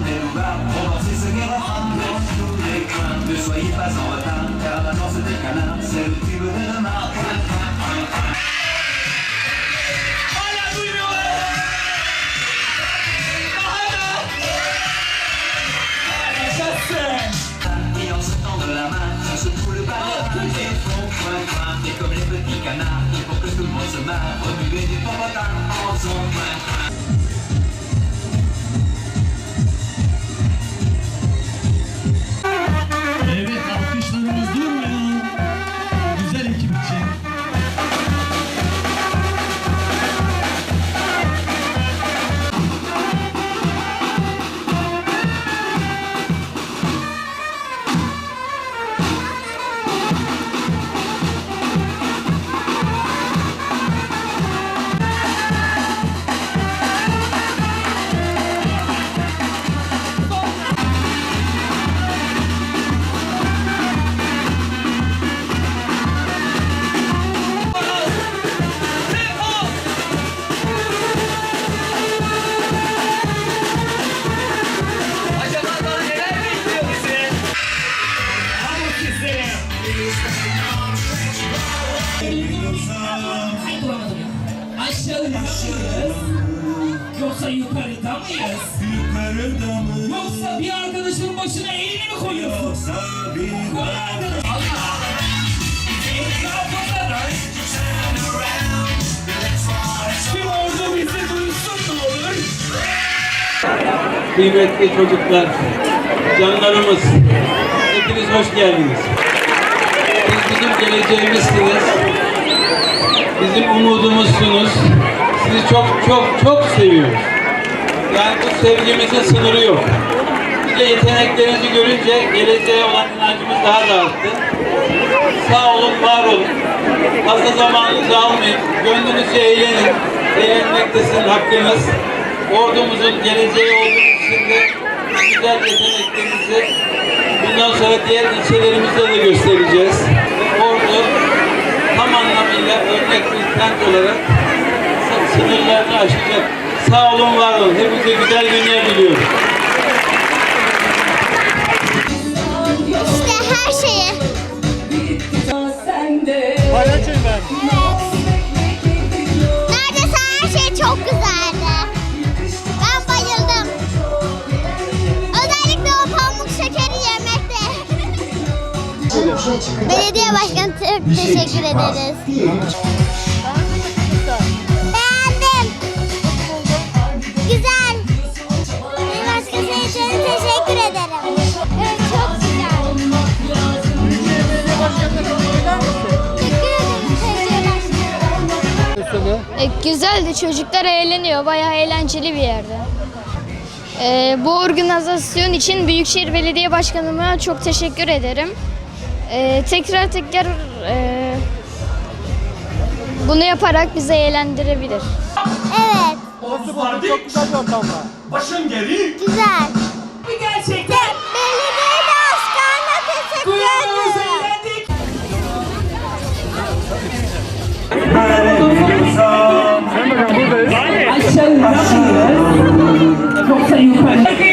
tourner en bas, on danser ce qui refrain, tous les coins, ne soyez pas en retard, car la danse des canards, c'est le tube de demain. Et en sautant de la main, on se trouve le bas, et on coin, coin, et comme les Mıyız? Yoksa yukarıda mıyız? Yukarıda mı Yoksa bir arkadaşın başına elini mi koyuyorsun? yoksa bir arkadaş. Kıymetli çocuklar, canlarımız, hepiniz hoş geldiniz. Siz bizim geleceğimizsiniz, bizim umudumuzsunuz. Sizi çok çok çok seviyoruz. Yani bu sevgimizin sınırı yok. Bir de yeteneklerinizi görünce geleceğe olan inancımız daha da arttı. Sağ olun, var olun. Fazla zamanınızı almayın. Gönlünüzce eğlenin. Eğlenmek de sizin hakkınız. Ordumuzun geleceği olduğu için de güzel yeteneklerinizi bundan sonra diğer ilçelerimizde de göstereceğiz. Ordu tam anlamıyla örnek bir kent olarak sınırlarını aşacak. Sağ olun, var olun. Hepinize güzel günler diliyorum. İşte her şeyi. Neredeyse her şey çok güzeldi. Ben bayıldım. Özellikle o pamuk şekeri yemekte. Belediye başkanı çok teşekkür ederiz. E, güzeldi. Çocuklar eğleniyor. Bayağı eğlenceli bir yerde. E, bu organizasyon için Büyükşehir Belediye Başkanıma çok teşekkür ederim. E, tekrar tekrar e, bunu yaparak bizi eğlendirebilir. Evet, Başım geri. güzel. Bir gerçekten. Belediye başkanına teşekkür Duyuyoruz, ederim. eğlendik. Aşağı mıyız?